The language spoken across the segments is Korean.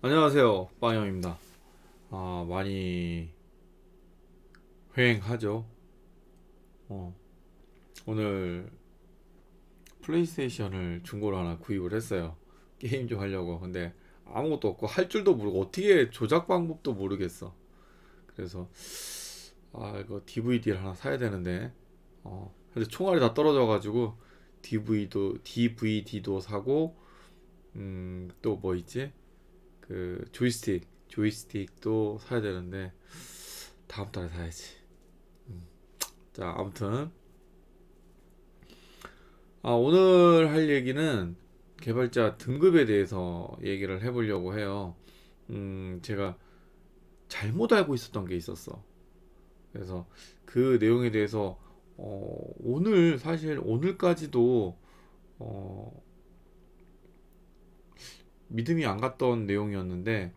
안녕하세요, 빵형입니다. 아, 많이 횡하죠. 어, 오늘 플레이스테이션을 중고로 하나 구입을 했어요. 게임 좀 하려고. 근데 아무것도 없고 할 줄도 모르고 어떻게 조작 방법도 모르겠어. 그래서 아, 이거 DVD를 하나 사야 되는데 어, 근데 총알이 다 떨어져 가지고 DV도 DVD도 사고 음, 또 뭐 있지? 그 조이스틱 조이스틱도 사야 되는데 다음 달에 사야지. 음. 자 아무튼 아 오늘 할 얘기는 개발자 등급에 대해서 얘기를 해보려고 해요. 음 제가 잘못 알고 있었던 게 있었어. 그래서 그 내용에 대해서 어, 오늘 사실 오늘까지도 어, 믿음이 안 갔던 내용이었는데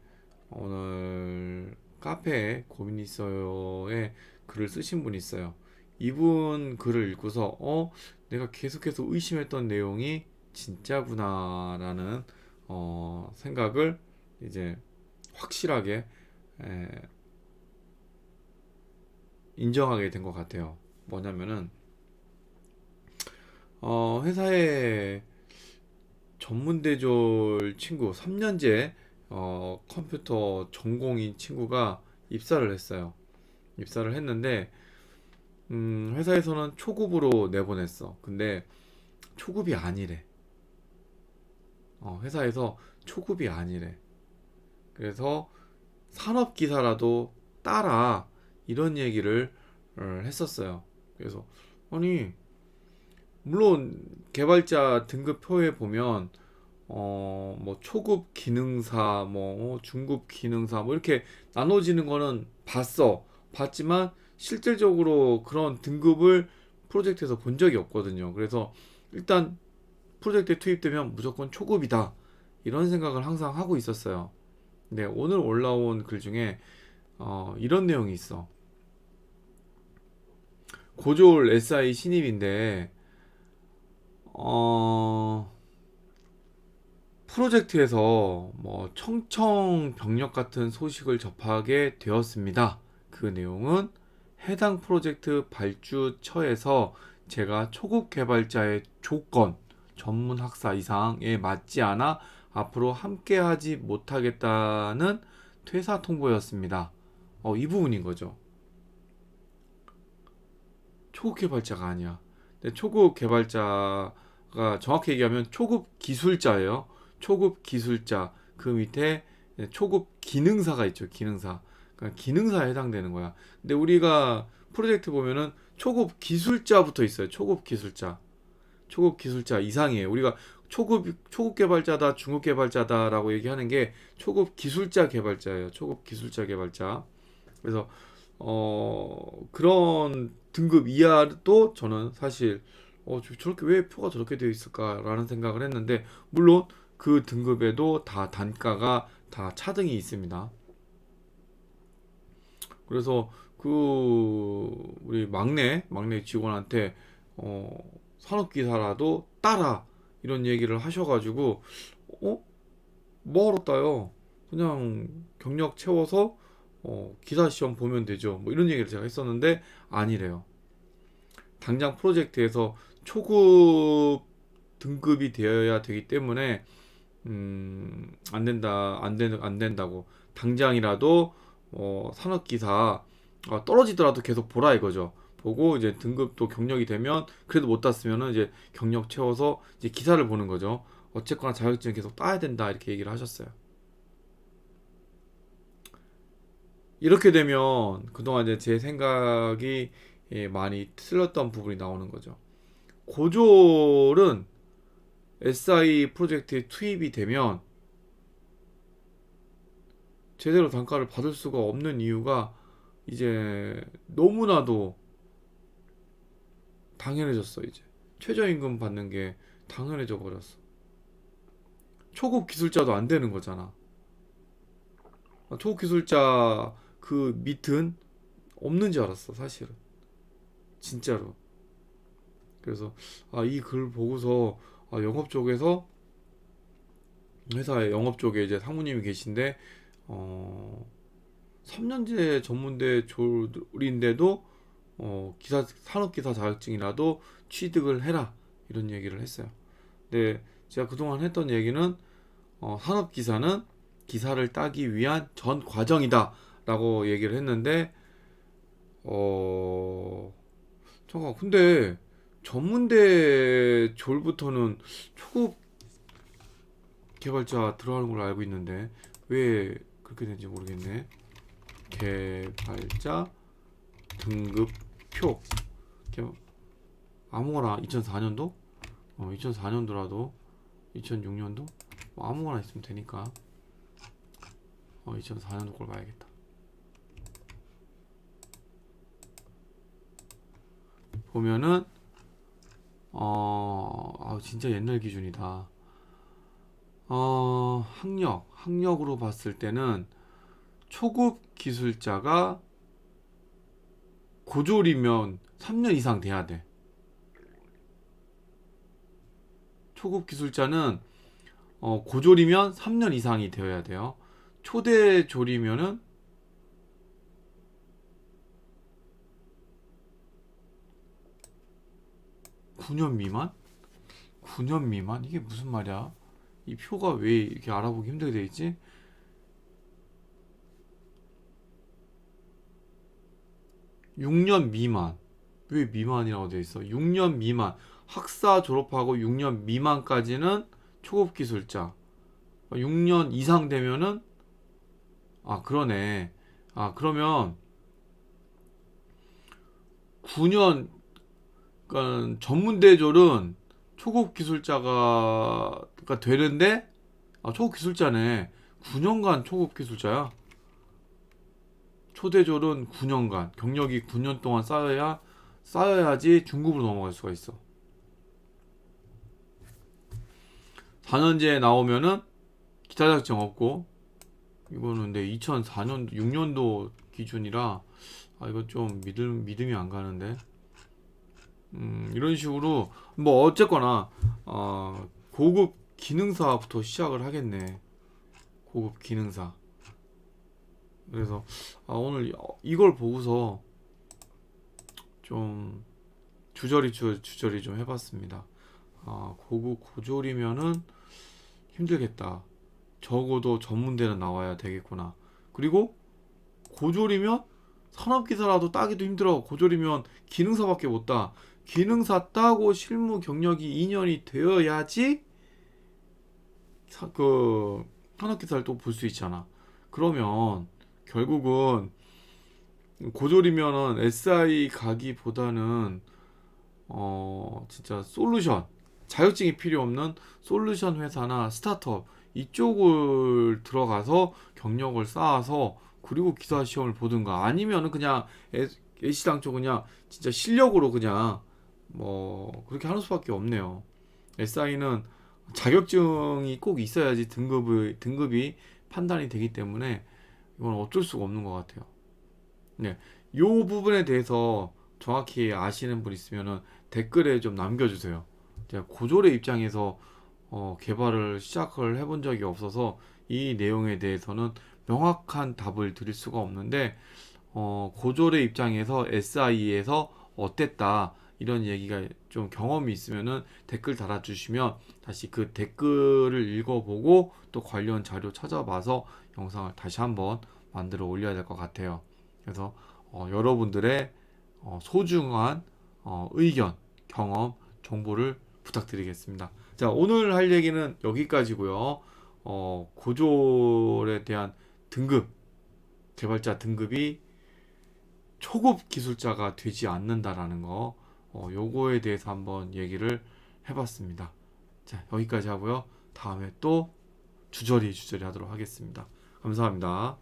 오늘 카페에 고민 있어요에 글을 쓰신 분이 있어요. 이분 글을 읽고서 어 내가 계속해서 의심했던 내용이 진짜구나라는 어 생각을 이제 확실하게 에, 인정하게 된 것 같아요. 뭐냐면은 어 회사에 전문대졸 친구 3년제 어, 컴퓨터 전공인 친구가 입사를 했어요. 입사를 했는데 음, 회사에서는 초급으로 내보냈어. 근데 초급이 아니래. 어, 회사에서 초급이 아니래. 그래서 산업 기사라도 따라 이런 얘기를 어, 했었어요. 그래서 아니 물론 개발자 등급표에 보면 어 뭐 초급 기능사 뭐 어, 중급 기능사 뭐 이렇게 나눠지는 거는 봤어. 봤지만 실질적으로 그런 등급을 프로젝트에서 본 적이 없거든요. 그래서 일단 프로젝트에 투입되면 무조건 초급이다. 이런 생각을 항상 하고 있었어요. 근데 오늘 올라온 글 중에 어 이런 내용이 있어. 고졸 SI 신입인데 어, 프로젝트에서 뭐 청청 병력 같은 소식을 접하게 되었습니다. 그 내용은 해당 프로젝트 발주처에서 제가 초급 개발자의 조건, 전문 학사 이상에 맞지 않아 앞으로 함께 하지 못하겠다는 퇴사 통보였습니다. 어, 이 부분인 거죠. 초급 개발자가 아니야. 근데 초급 개발자 가 정확히 얘기하면 초급 기술자예요. 초급 기술자 그 밑에 초급 기능사가 있죠. 기능사. 그러니까 기능사에 해당되는 거야. 근데 우리가 프로젝트 보면은 초급 기술자부터 있어요. 초급 기술자. 초급 기술자 이상이에요. 우리가 초급 초급 개발자다, 중급 개발자다라고 얘기하는 게 초급 기술자 개발자예요. 초급 기술자 개발자. 그래서 어 그런 등급 이하도 저는 사실 어 저- 저렇게 왜 표가 저렇게 되어 있을까라는 생각을 했는데 물론 그 등급에도 다 단가가 다 차등이 있습니다. 그래서 그 우리 막내 막내 직원한테 어 산업기사라도 따라 이런 얘기를 하셔가지고 어 뭐하러 따요? 그냥 경력 채워서 어, 기사 시험 보면 되죠. 뭐 이런 얘기를 제가 했었는데 아니래요. 당장 프로젝트에서 초급 등급이 되어야 되기 때문에 음, 안 된다, 안 된, 안 된다고. 당장이라도 어, 산업기사 어, 떨어지더라도 계속 보라 이거죠. 보고 이제 등급도 경력이 되면 그래도 못 땄으면은 이제 경력 채워서 이제 기사를 보는 거죠. 어쨌거나 자격증 계속 따야 된다 이렇게 얘기를 하셨어요. 이렇게 되면 그동안 이제 제 생각이 예, 많이 틀렸던 부분이 나오는 거죠. 고졸은 SI 프로젝트에 투입이 되면 제대로 단가를 받을 수가 없는 이유가 이제 너무나도 당연해졌어, 이제. 최저임금 받는 게 당연해져 버렸어. 초급 기술자도 안 되는 거잖아. 아, 초급 기술자 그 밑은 없는 줄 알았어, 사실은. 진짜로. 그래서 아, 이 글 보고서 아, 영업 쪽에서 회사의 영업 쪽에 이제 상무님이 계신데 어 3년제 전문대 졸인데도 어 기사 산업 기사 자격증이라도 취득을 해라. 이런 얘기를 했어요. 근데 제가 그동안 했던 얘기는 어 산업 기사는 기사를 따기 위한 전 과정이다라고 얘기를 했는데 어 잠깐 근데 전문대 졸부터는 초급 개발자 들어가는 걸로 알고 있는데 왜 그렇게 된지 모르겠네. 개발자 등급표 개- 아무거나 2004년도? 어 2004년도라도 2006년도? 뭐 아무거나 있으면 되니까 어 2004년도 걸 봐야겠다. 보면은 어, 아, 진짜 옛날 기준이다. 어, 학력, 학력으로 봤을 때는 초급 기술자가 고졸이면 3년 이상 돼야 돼. 초급 기술자는 어, 고졸이면 3년 이상이 되어야 돼요. 초대졸이면은 구년 미만? 9년 미만? 이게 무슨 말이야? 이 표가 왜 이렇게 알아보기 힘들게 돼 있지? 육년 미만. 왜 미만이라고 돼 있어? 6년 미만. 학사 졸업하고 6년 미만까지는 초급 기술자. 6년 이상 되면은 아, 그러네. 아, 그러면 9년 그러니까 전문 대졸은 초급 기술자가 가 되는데 아, 초급 기술자네. 9년간 초급 기술자야. 초대졸은 9년간 경력이 9년 동안 쌓여야 쌓여야지 중급으로 넘어갈 수가 있어. 4년제에 나오면은 기타 자격증 없고 이거는 근데 2004년도 6년도 기준이라 아 이거 좀 믿음 믿음이 안 가는데. 음, 이런 식으로 뭐 어쨌거나 어, 고급 기능사부터 시작을 하겠네. 고급 기능사. 그래서 아, 오늘 이걸 보고서 좀 주저리 주, 주저리 좀 해봤습니다. 아, 고급 고졸이면은 힘들겠다. 적어도 전문대는 나와야 되겠구나. 그리고 고졸이면 산업기사라도 따기도 힘들어. 고졸이면 기능사밖에 못 따. 기능사 따고 실무 경력이 2년이 되어야지 사, 그 산업기사를 또 볼 수 있잖아. 그러면 결국은 고졸이면은 SI 가기보다는 어 진짜 솔루션 자격증이 필요 없는 솔루션 회사나 스타트업 이쪽을 들어가서 경력을 쌓아서 그리고 기사 시험을 보든가 아니면은 그냥 애시당 초 그냥 진짜 실력으로 그냥 뭐 그렇게 하는 수밖에 없네요. SI는 자격증이 꼭 있어야지 등급이 등급이 판단이 되기 때문에 이건 어쩔 수가 없는 것 같아요. 네, 요 부분에 대해서 정확히 아시는 분 있으면은 댓글에 좀 남겨주세요. 제가 고졸의 입장에서 어, 개발을 시작을 해본 적이 없어서 이 내용에 대해서는 명확한 답을 드릴 수가 없는데 어, 고졸의 입장에서 SI에서 어땠다 이런 얘기가 좀 경험이 있으면은 댓글 달아주시면 다시 그 댓글을 읽어보고 또 관련 자료 찾아봐서 영상을 다시 한번 만들어 올려야 될 것 같아요. 그래서 어, 여러분들의 어, 소중한 어, 의견, 경험, 정보를 부탁드리겠습니다. 자, 오늘 할 얘기는 여기까지고요. 어, 고졸에 대한 등급, 개발자 등급이 초급 기술자가 되지 않는다라는 거, 어, 요거에 대해서 한번 얘기를 해봤습니다. 자, 여기까지 하고요. 다음에 또 주저리 주저리 하도록 하겠습니다. 감사합니다.